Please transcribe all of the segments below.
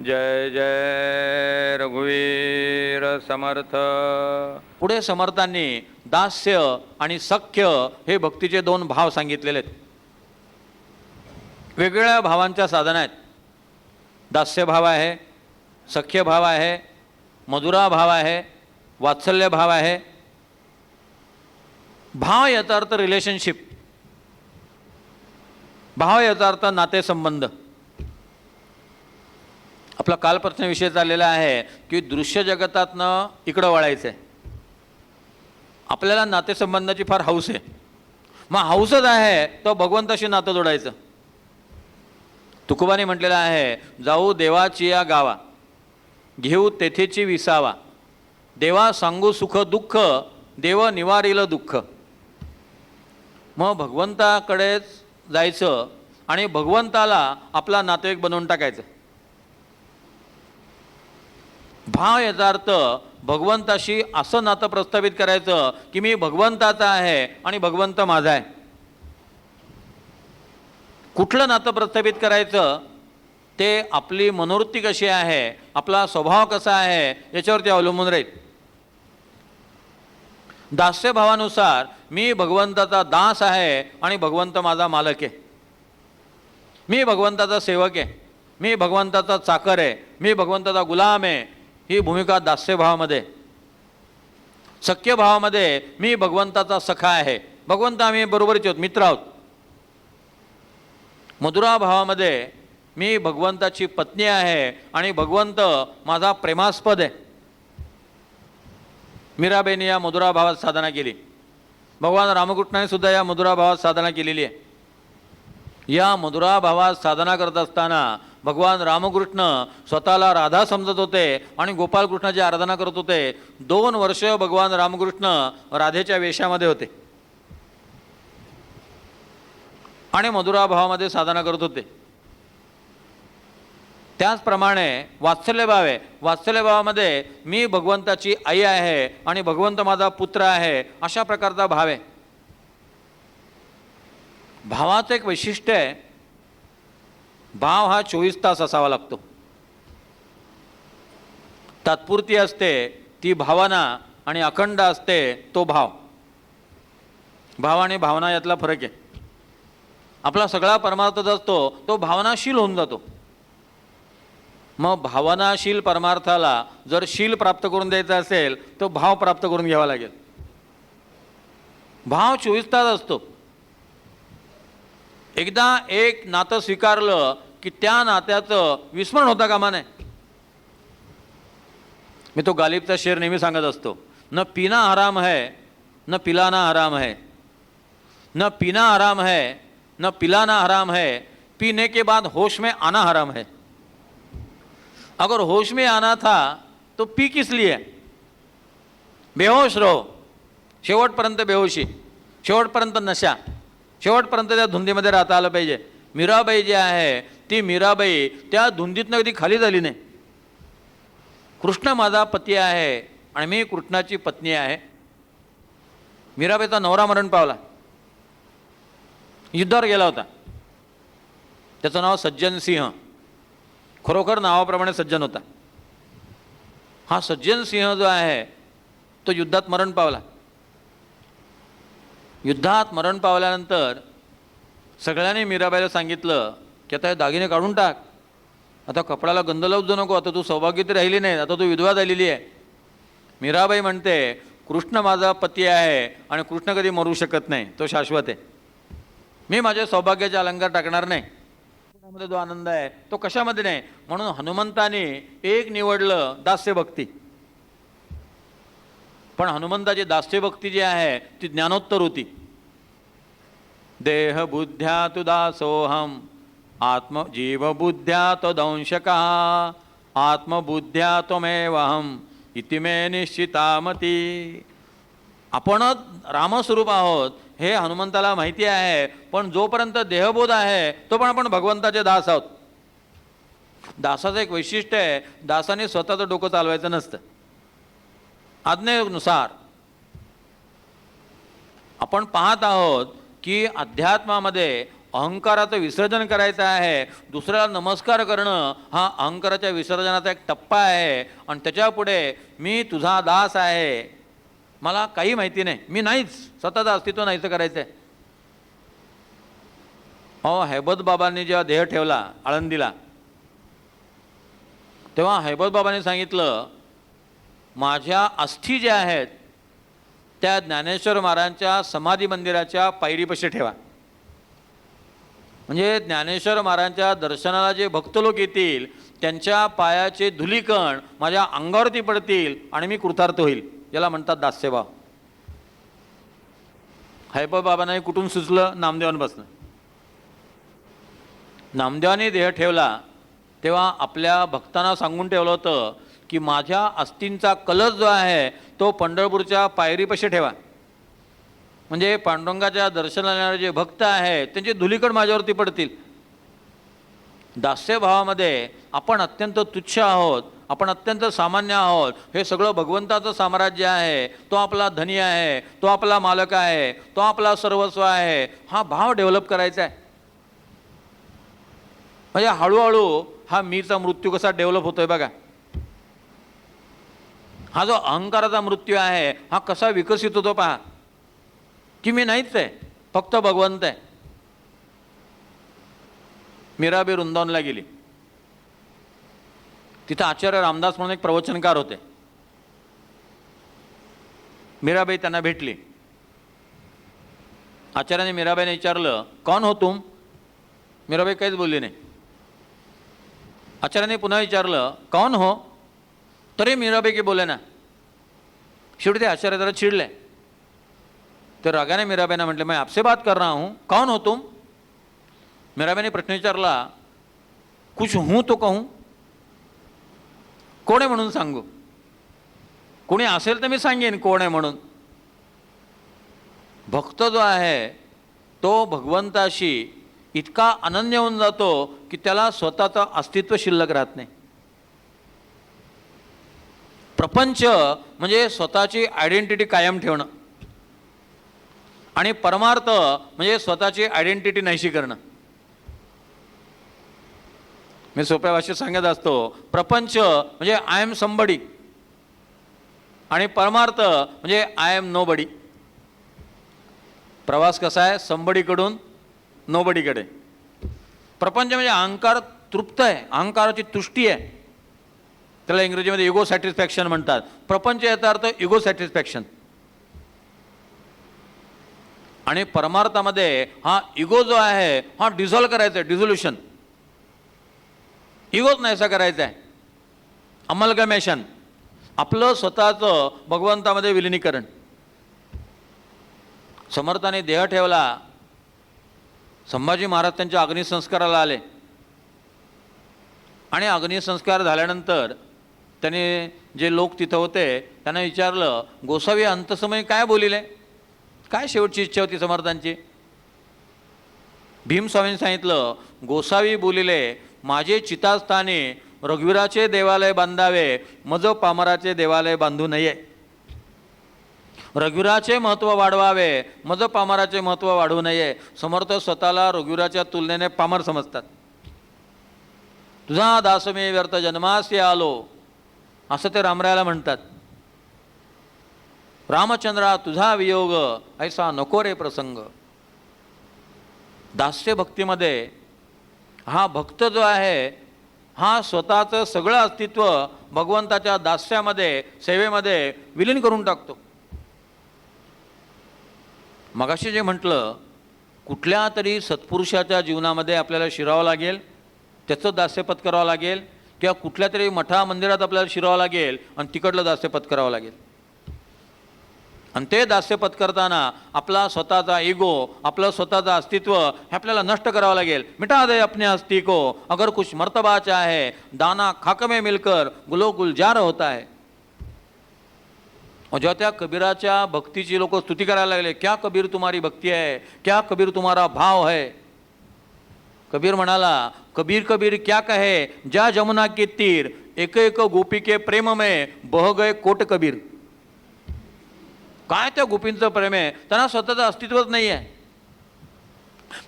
जय जय रघुवीर समर्थ. पुढे समर्थांनी दास्य आणि सख्य हे भक्तीचे दोन भाव सांगितलेले आहेत वेगवेगळ्या भावांच्या साधना आहेत. दास्य भाव आहे सख्य भाव आहे मधुरा भाव आहे वात्सल्य भाव आहे. भाव याचा अर्थ रिलेशनशिप भाव याचा अर्थ नातेसंबंध. आपला काल प्रश्न विषय चाललेला आहे की दृश्य जगतातनं इकडं वळायचं आहे आपल्याला नातेसंबंधाची फार हौस आहे. मग हौसच आहे तो भगवंताशी नातं जोडायचं. तुकोबाने म्हटलेलं आहे जाऊ देवाची या गावा घेऊ तेथेची विसावा. देवा सांगू सुख दुःख देव निवारील दुःख. मग भगवंताकडेच जायचं आणि भगवंताला आपला नातेवाईक बनवून टाकायचं. भाव याचा अर्थ भगवंताशी असं नातं प्रस्थापित करायचं की मी भगवंताचा आहे आणि भगवंत माझा आहे. कुठलं नातं प्रस्थापित करायचं? ते आपली मनोवृत्ती कशी आहे? आपला स्वभाव कसा आहे? याच्यावरती अवलंबून राहील. दास्यभावानुसार मी भगवंताचा दास आहे आणि भगवंत माझा मालक आहे. मी भगवंताचा सेवक आहे. मी भगवंताचा चाकर आहे. मी भगवंताचा गुलाम आहे. ही भूमिका दास्यभावामध्ये. सख्य भावामध्ये मी भगवंताचा सखा आहे. भगवंत आम्ही बरोबरीचे आहोत मित्र आहोत. मधुरा भावामध्ये मी भगवंताची पत्नी आहे आणि भगवंत माझा प्रेमास्पद आहे. मीराबेनी या मधुरा भावात साधना केली. भगवान रामकृष्णाने सुद्धा या मधुरा भावात साधना केलेली आहे. या मधुरा भावात साधना करत असताना भगवान रामकृष्ण स्वतःला राधा समजत होते आणि गोपालकृष्णाची आराधना करत होते. दोन वर्ष भगवान रामकृष्ण राधेच्या वेशामध्ये होते. आणि मधुरा भावामध्ये साधना करत होते. त्याचप्रमाणे वात्सल्यभाव आहे वात्सल्यभावामध्ये मी भगवंताची आई आहे आणि भगवंत माझा पुत्र आहे अशा प्रकारचा भाव आहे. भावाचं एक वैशिष्ट्य आहे भाव हा चोवीस तास असावा लागतो. तात्पुरती असते ती भावना आणि अखंड असते तो भाव. भाव आणि भावना यातला फरक आहे. आपला सगळा परमार्थ जो असतो तो भावनाशील होऊन जातो. मग भावनाशील परमार्थाला जर शील प्राप्त करून द्यायचा असेल तो भाव प्राप्त करून घ्यावा लागेल. भाव चोवीस तास असतो. एकदा एक नातं स्वीकारलं की त्या नात्याचं विस्मरण होता कामा नये मी तो गालिबचा शेर नेहमी सांगत असतो. न पिना हराम है न पिलाना आराम है. न पीना आराम है न पिलाना हराम है. पीने के बाद होश में आना हराम है. अगर होश में आना था तो पी किस लिए? बेहोश रहो. शेवटपर्यंत बेहोशी. शेवटपर्यंत नशा. शेवटपर्यंत त्या धुंदीमध्ये राहता आलं पाहिजे. मीराबाई जी आहे ती मीराबाई त्या धुंदीतनं कधी खाली झाली नाही. कृष्ण माझा पती आहे आणि मी कृष्णाची पत्नी आहे. मीराबाईचा नवरा मरण पावला. युद्धावर गेला होता. त्याचं नाव सज्जन सिंह. खरोखर नावाप्रमाणे सज्जन होता. हा सज्जन सिंह जो आहे तो युद्धात मरण पावला. युद्धात मरण पावल्यानंतर सगळ्यांनी मीराबाईला सांगितलं की आता हे दागिने काढून टाक. आता कपड्याला गंध लावूच नको आता तू सौभाग्यवती राहिली नाही आता तू विधवा झालेली आहे. मीराबाई म्हणते कृष्ण माझा पती आहे आणि कृष्ण कधी मरू शकत नाही तो शाश्वत आहे. मी माझ्या सौभाग्याचे अलंकार टाकणार नाही. त्यामध्ये जो आनंद आहे तो कशामध्ये नाही. म्हणून हनुमंताने एक निवडलं दास्य भक्ती पण हनुमंताची दास्यभक्ती जी आहे ती ज्ञानोत्तर होती. देह बुद्ध्या तु दासोहम आत्म जीव बुद्ध्या तो दंशका आत्मबुद्ध्या त्वमेवहम इति मे निश्चितामती। आपणच रामस्वरूप आहोत हे हनुमंताला माहिती आहे पण जोपर्यंत देहबोध आहे तो पण आपण भगवंताचे दास आहोत. दासाचं एक वैशिष्ट्य आहे दासाने स्वतःचं डोकं चालवायचं नसतं. आज्ञेनुसार. आपण पाहत आहोत की अध्यात्मामध्ये अहंकाराचं विसर्जन करायचं आहे. दुसऱ्याला नमस्कार करणं हा अहंकाराच्या विसर्जनाचा एक टप्पा आहे. आणि त्याच्यापुढे मी तुझा दास आहे. मला काही माहिती नाही. मी नाहीच. स्वतःचं अस्तित्व नाहीचं करायचं आहे हो हैबत बाबांनी जेव्हा देह ठेवला आळंदीला तेव्हा हैबत बाबांनी सांगितलं माझ्या अस्थी ज्या आहेत त्या ज्ञानेश्वर महाराजांच्या समाधी मंदिराच्या पायरीपाशी ठेवा. म्हणजे ज्ञानेश्वर महाराजांच्या दर्शनाला जे भक्त लोक येतील त्यांच्या पायाचे धुलीकण माझ्या अंगावरती पडतील आणि मी कृतार्थ होईल. याला म्हणतात दास्यभाव हैब बाबांना हे कुठून सुचलं? नामदेवांपासून नामदेवाने देह ठेवला तेव्हा आपल्या भक्तांना सांगून ठेवलं होतं की माझ्या अस्थींचा कलश जो आहे तो पंढरपूरच्या पायरीपाशी ठेवा. म्हणजे पांडुरंगाच्या दर्शनाला येणारे जे भक्त आहेत त्यांची धुलीकड माझ्यावरती पडतील. दास्यभावामध्ये आपण अत्यंत तुच्छ आहोत आपण अत्यंत सामान्य आहोत. हे सगळं भगवंताचं साम्राज्य आहे तो आपला धनी आहे तो आपला मालक आहे तो आपला सर्वस्व आहे हा भाव डेव्हलप करायचा आहे. म्हणजे हळूहळू हा मीचा मृत्यू कसा डेव्हलप होतोय बघा. हा जो अहंकाराचा मृत्यू आहे हा कसा विकसित होतो पहा. की मी नाहीच आहे फक्त भगवंत आहे. मीराबाई वृंदावनला गेली. तिथं आचार्य रामदास म्हणून एक प्रवचनकार होते. मीराबाई त्यांना भेटली. आचार्याने मीराबाईने विचारलं कौन हो तुम? मीराबाई काहीच बोलली नाही. आचार्याने पुन्हा विचारलं कौन हो? तरी मीराबाई की बोले ना. शेवटी ते आचार्य जरा चिडले. तर रागाने मीराबाईना म्हटले मी आपसे बात कर रहा हूँ. कौन हो तुम? मीराबाईने प्रश्न विचारला कुछ हूँ तो कहूँ? कोण आहे म्हणून सांगू? कोणी असेल तर मी सांगेन कोण आहे म्हणून. भक्त जो आहे तो भगवंताशी इतका अनन्य होऊन जातो की त्याला स्वतःचं अस्तित्व शिल्लक राहत नाही. प्रपंच म्हणजे स्वतःची आयडेंटिटी कायम ठेवणं. आणि परमार्थ म्हणजे स्वतःची आयडेंटिटी नाहीशी करणं. मी सोप्या भाषेत सांगत असतो प्रपंच म्हणजे आय एम संबडी आणि परमार्थ म्हणजे आय एम नो बडी प्रवास कसा आहे? संबडीकडून नोबडीकडे प्रपंच म्हणजे अहंकार तृप्त आहे अहंकाराची तुष्टी आहे. त्याला इंग्रजीमध्ये इगो सॅटिस्फॅक्शन म्हणतात. प्रपंच याचा अर्थ इगो सॅटिस्फॅक्शन आणि परमार्थामध्ये हा इगो जो आहे हा डिझॉल्व करायचा आहे डिझोल्युशन इगोच नाहीसा करायचा आहे अमलगमेशन. आपलं स्वतःचं भगवंतामध्ये विलिनीकरण. समर्थाने देह ठेवला संभाजी महाराज त्यांच्या अग्निसंस्काराला आले. आणि अग्निसंस्कार झाल्यानंतर त्याने जे लोक तिथं होते त्यांना विचारलं गोसावी अंतसमयी काय बोलिले? काय शेवटची इच्छा होती समर्थांची? भीमस्वामींनी सांगितलं गोसावी बोलिले माझे चितास्थानी रघुवीराचे देवालय बांधावे मज पामराचे देवालय बांधू नये. रघुवीराचे महत्त्व वाढवावे मज पामराचे महत्त्व वाढवू नये. समर्थ स्वतःला रघुवीराच्या तुलनेने पामर समजतात. तुझा दासमे व्यर्थ जन्मासी आलो असं ते रामरायाला म्हणतात. रामचंद्रा तुझा वियोग ऐसा नको रे प्रसंग. दास्य भक्तीमध्ये हा भक्त जो आहे हा स्वतःचं सगळं अस्तित्व भगवंताच्या दास्यामध्ये सेवेमध्ये विलीन करून टाकतो. मगाशी जे म्हटलं कुठल्या तरी सत्पुरुषाच्या जीवनामध्ये आपल्याला शिरावं लागेल त्याचं दास्य करावं लागेल किंवा कुठल्या तरी मठा मंदिरात आपल्याला शिरावं लागेल आणि तिकडलं दास्य पत्करावं लागेल. आणि ते दास्य पत्करताना आपला स्वतःचा इगो आपलं स्वतःचं अस्तित्व हे आपल्याला नष्ट करावं लागेल. मिटा दे अपने अस्ति को अगर कुछ मर्तबाचा आहे दाना खाक में मिलकर गुलो गुलजार होता आहे जेव्हा त्या कबीराच्या भक्तीची लोक स्तुती करायला लागले क्या कबीर तुम्हारी भक्ती आहे क्या कबीर तुम्हारा भाव है? कबीर म्हणाला कबीर कबीर क्या कहे? ज्या जमुना के तीर। एक एक गोपी के प्रेम में बह गए कोट कबीर। काय त्या गोपींचं प्रेम आहे? त्यांना स्वतःचं अस्तित्वच नाही आहे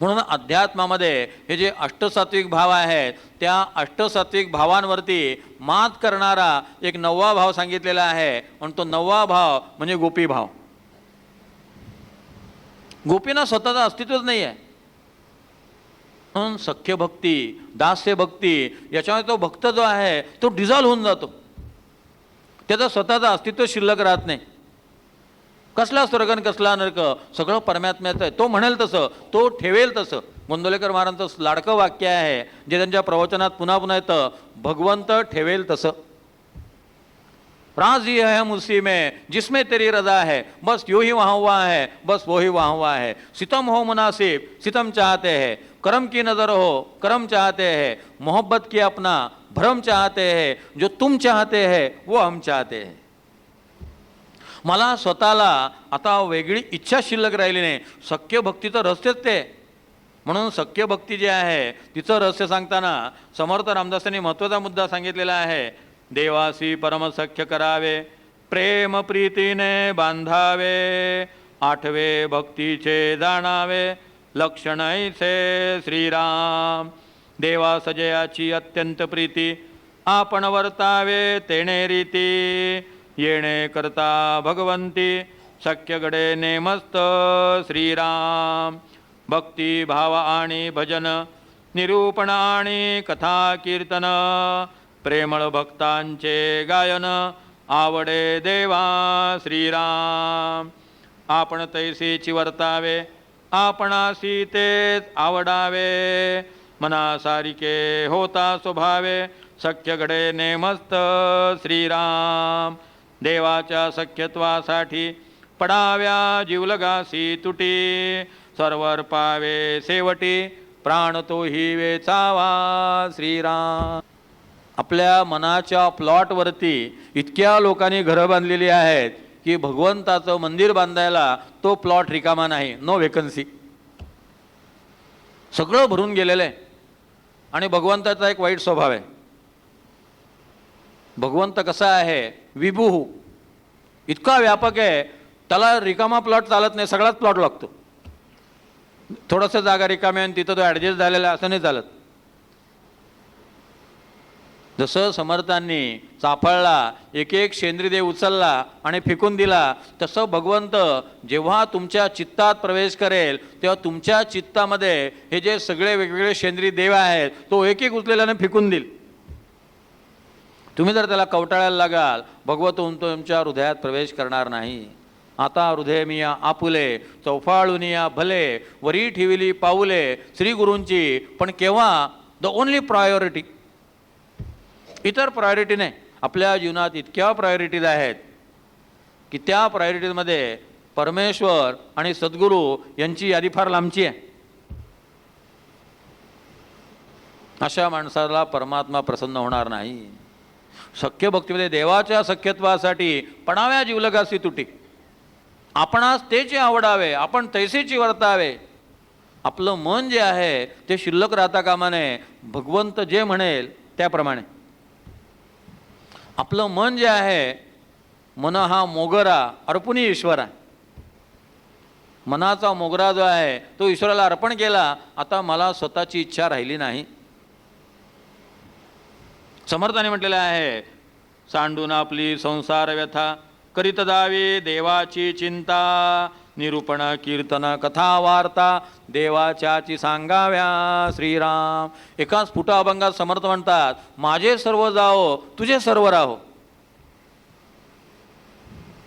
म्हणून अध्यात्मामध्ये हे जे अष्टसात्विक भाव आहेत त्या अष्टसात्विक भावांवरती मात करणारा एक नववा भाव सांगितलेला आहे. आणि तो नववा भाव म्हणजे गोपी भाव. गोपींना स्वतःचं अस्तित्वच नाही आहे म्हणून सख्य भक्ती दास्य भक्ती याच्यामध्ये तो भक्त जो आहे तो डिझॉल्व होऊन जातो. त्याचं स्वतःचं अस्तित्व शिल्लक राहत नाही. कसला स्वर्ग आणि कसला नरक सगळं परमात्म्याचं आहे. तो म्हणेल तसं तो ठेवेल तसं. गोंदोलेकर महाराजांचं लाडकं वाक्य आहे जे त्यांच्या प्रवचनात पुन्हा पुन्हा येतं भगवंत ठेवेल तसं. राजी है हम उसी में जिसमें तेरी रजा है। बस यो ही वहाँ हुआ है बस वो ही वहाँ हुआ है। सितम हो मुनासिब सितम चाहते हैं। करम की नज़र हो करम चाहते हैं। मोहब्बत की अपना भरम चाहते हैं। जो तुम चाहते हैं वो हम चाहते हैं। मला स्वतःला आता वेगळी इच्छा शिल्लक राहिली नाही. सख्य भक्तीचं रहस्यच ते. म्हणून सख्य भक्ती जी आहे तिचं रहस्य सांगताना समर्थ रामदासांनी महत्त्वाचा मुद्दा सांगितलेला आहे. देवासी परमसख्य करावे प्रेम प्रीतीने बांधावे आठवे भक्तीचे जाणावे लक्षण ऐसे श्रीराम. देवा सजयाची अत्यंत प्रीती आपण वर्तावे तेणे रीती येणे करता भगवंती सख्यगडे नेमस्त श्रीराम. भक्ती भाव आणि भजन निरूपण आणि कथा कीर्तन प्रेमळ भक्तांचे गायन आवडे देवा श्रीराम. आपण तैसीची वर्तावे आपणासी तेच आवडावे. मनासारिके होता स्वभावे सख्य घडे नेमस्त श्रीराम. देवाच्या सख्यत्वासाठी पडाव्या जीवलगासी तुटी सर्वर पावे सेवटी प्राण तोही वेचावा श्रीराम. आपल्या मनाच्या प्लॉटवरती इतक्या लोकांनी घरं बांधलेली आहेत की भगवंताचं मंदिर बांधायला तो प्लॉट रिकामा नाही. नो व्हेकन्सी सगळं भरून गेलेलं आहे. आणि भगवंताचा एक वाईट स्वभाव आहे. भगवंत कसा आहे? विभू. इतका व्यापक आहे. त्याला रिकामा प्लॉट चालत नाही. सगळाच प्लॉट लागतो. थोडंसं जागा रिकामी आणि तिथं तो ॲडजस्ट झालेला असं नाही चालत. जसं समर्थांनी चाफळला एक एक शेंद्रीदेव उचलला आणि फेकून दिला तसं भगवंत जेव्हा तुमच्या चित्तात प्रवेश करेल तेव्हा तुमच्या चित्तामध्ये हे जे सगळे वेगवेगळे शेंद्री देव आहेत तो एक एक उचलेल्याने फेकून देईल. तुम्ही जर त्याला कवटाळायला लागाल भगवत तुमच्या हृदयात प्रवेश करणार नाही. आता हृदय मिया आपुले चौफाळुनिया भले वरी ठेविली पाऊले श्री गुरूंची पण केव्हा? द ओनली प्रायोरिटी इतर प्रायोरिटी नाही आपल्या जीवनात इतक्या प्रायोरिटीज आहेत की त्या प्रायोरिटीजमध्ये परमेश्वर आणि सद्गुरू यांची यादी फार लांबची आहे. अशा माणसाला परमात्मा प्रसन्न होणार नाही. सख्य भक्तीमध्ये देवाच्या सख्यत्वासाठी पणाव्या जीवलगासी तुटी. आपणास तेचे आवडावे आपण तैसेची वर्तावे. आपलं मन जे आहे ते शिल्लक राहता कामाने भगवंत जे म्हणेल त्याप्रमाणे. आपलं मन जे आहे मन हा मोगरा अर्पुणी ईश्वर आहे. मनाचा मोगरा जो आहे तो ईश्वराला अर्पण केला आता मला स्वतःची इच्छा राहिली नाही. समर्थाने म्हटलेलं आहे सांडून आपली संसार व्यथा करीत जावी देवाची चिंता. निरूपण कीर्तन कथा वार्ता देवाच्याची सांगाव्या श्रीराम. एका स्फुट अभंगात समर्थ म्हणतात माझे सर्व जाओ तुझे सर्व राहो.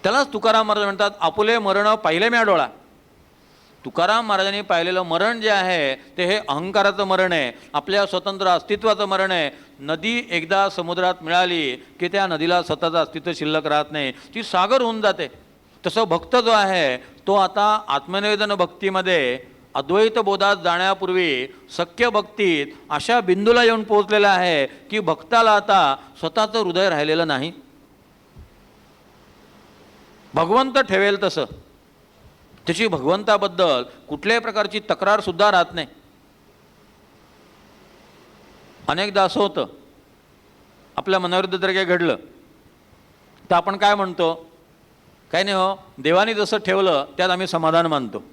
त्यालाच तुकाराम महाराज म्हणतात आपुले मरण पाहिले म्या डोळा. तुकाराम महाराजांनी पाहिलेलं मरण जे आहे ते हे अहंकाराचं मरण आहे आपल्या स्वतंत्र अस्तित्वाचं मरण आहे. नदी एकदा समुद्रात मिळाली की त्या नदीला स्वतःचं अस्तित्व शिल्लक राहत नाही. ती सागर होऊन जाते. तसं भक्त जो आहे तो आता आत्मनिवेदन भक्तीमध्ये अद्वैत बोधात जाण्यापूर्वी सख्य भक्तीत अशा बिंदूला येऊन पोहोचलेला आहे की भक्ताला आता स्वतःचं हृदय राहिलेलं नाही. भगवंत ठेवेल तसं. त्याची भगवंताबद्दल कुठल्याही प्रकारची तक्रार सुद्धा राहत नाही. अनेकदा असं होतं. आपल्या मनाविरुद्ध जर काही घडलं तर आपण काय म्हणतो? काही नाही हो देवाने जसं ठेवलं त्यात आम्ही समाधान मानतो.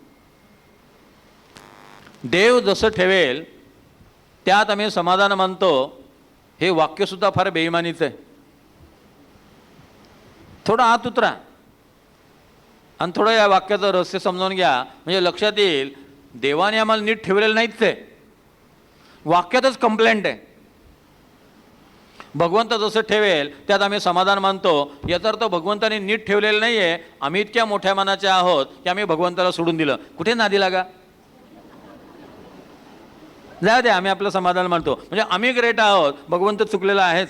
देव जसं ठेवेल त्यात आम्ही समाधान मानतो हे वाक्यसुद्धा फार बेईमानीचं आहे. थोडं आत उतरा. आणि थोडं या वाक्याचं रहस्य समजावून घ्या. म्हणजे लक्षात येईल देवाने आम्हाला नीट ठेवलेलं नाहीच आहे. वाक्यातच कंप्लेंट आहे. भगवंत जसं ठेवेल त्यात आम्ही समाधान मानतो. याचा अर्थ भगवंताने नीट ठेवलेलं नाही आहे आम्ही इतक्या मोठ्या मनाचे आहोत की आम्ही भगवंताला सोडून दिलं. कुठे नादी लागा? जाऊ द्या आम्ही आपलं समाधान मानतो. म्हणजे आम्ही ग्रेट आहोत भगवंत चुकलेला आहेच.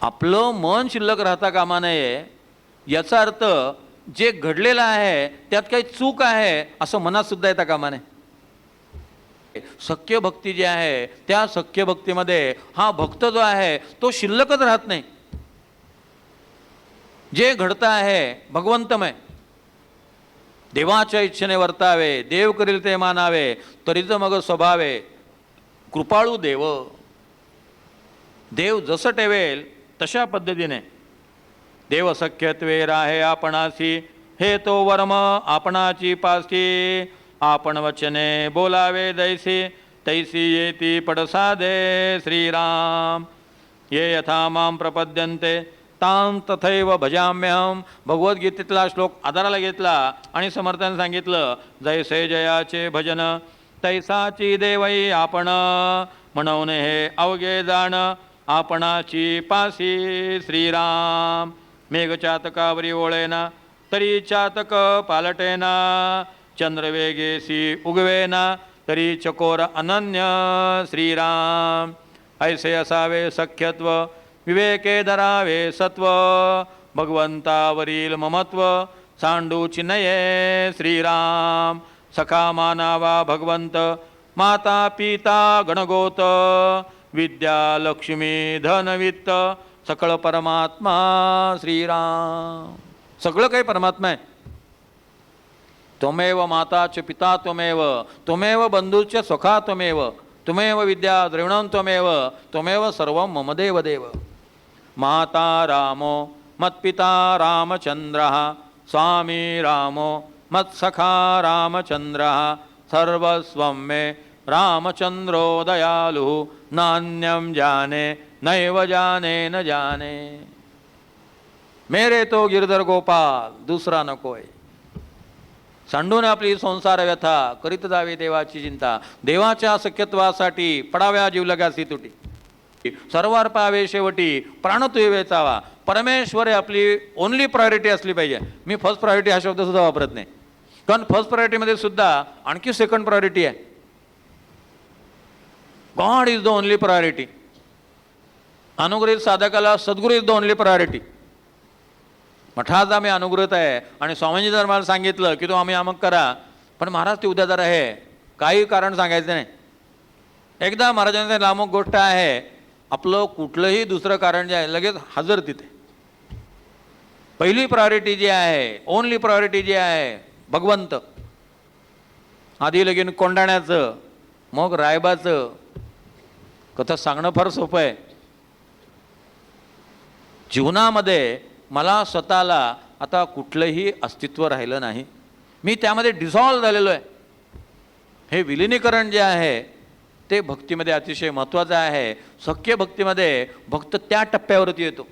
आपलं मन शिल्लक राहता कामा नये. याचा अर्थ जे घडलेलं आहे त्यात काही चूक आहे असं मनात सुद्धा येता कामा नये. सख्य भक्ती जी आहे त्या सख्य भक्तीमध्ये हा भक्त जो आहे तो शिल्लकच राहत नाही. जे घडतं आहे भगवंतमय. देवाच्या इच्छेने वर्तावे देव करील ते मानावे तरीच मग स्वभावे. कृपाळू देव. देव जसं ठेवेल तशा पद्धतीने. देव सख्यत्वे राहे आपणासी हे तो वर्म आपणाची पासी. आपण वचने बोलावे दैसी तैसी येती पडसादे श्रीराम। ये यथा माम प्रपद्यन्ते तां तथैव भजाम्यहम भगवद्गीतेतला श्लोक आधाराला घेतला आणि समर्थन सांगितलं जैसे जयाचे भजन तैसाची देवई आपण म्हणून हे अवघे जाण आपणाची पासी श्रीराम। मेघचातकावरी ओळेना तरी चातक पालटेना। चंद्रवेगेसी उगवेना तरी चकोर अनन्य श्रीराम। ऐसे असावे सख्यत्व विवेके धरावे सत्व भगवंतावरील ममत्व सांडू चिन्हये श्रीराम। सखा मानावा भगवंत माता पिता गणगोत विद्या लक्ष्मी धनवित्त सकळ परमात्मा श्रीराम। सगळं काही परमात्मा आहे. त्वमेव माता च पिता त्वमेव त्वमेव बंधूच सुखा त्वमेव त्वमेव विद्या द्रविणं त्वमेव त्वमेव सर्व मम देव देव माता रामो मत्पिता रामचन्द्रः स्वामी रामो मत्सखा रामचन्द्रः सर्वस्वं मे रामचन्द्रो दयालुः नान्यं जाने नैव जाने न जाने। मेरे तो गिरधर गोपाल न कोय् सांडून आपली संसार व्यथा करीत जावे देवाची चिंता. देवाच्या सख्यत्वासाठी पडाव्या जीवलगासी तुटी. सर्वार पावे शेवटी प्राण तुय वेचावा. परमेश्वर हे आपली ओनली प्रायोरिटी असली पाहिजे. मी फर्स्ट प्रायोरिटी हा शब्द सुद्धा वापरत नाही. कारण फर्स्ट प्रायोरिटीमध्ये सुद्धा आणखी सेकंड प्रायोरिटी आहे. God is the only priority अनुग्रहित साधकाला Sadguru is the only priority मठात आम्ही अनुग्रहित आहे. आणि स्वामीजी जर मला सांगितलं की तो आम्ही अमक करा पण महाराज ते उद्या जर आहे काही कारण सांगायचं नाही. एकदा महाराजांचं लामक गोष्ट आहे आपलं कुठलंही दुसरं कारण जे आहे लगेच हजर तिथे. पहिली प्रायोरिटी जी आहे ओनली प्रायोरिटी जी आहे भगवंत. आधी लगीन कोंडाण्याचं मग रायबाचं. कथा सांगणं फार सोपं आहे. जीवनामध्ये मला स्वतःला आता कुठलंही अस्तित्व राहिलं नाही. मी त्यामध्ये डिझॉल्व झालेलो आहे. हे विलिनीकरण जे आहे ते भक्तीमध्ये अतिशय महत्त्वाचं आहे. सख्य भक्तीमध्ये भक्त त्या टप्प्यावरती येतो.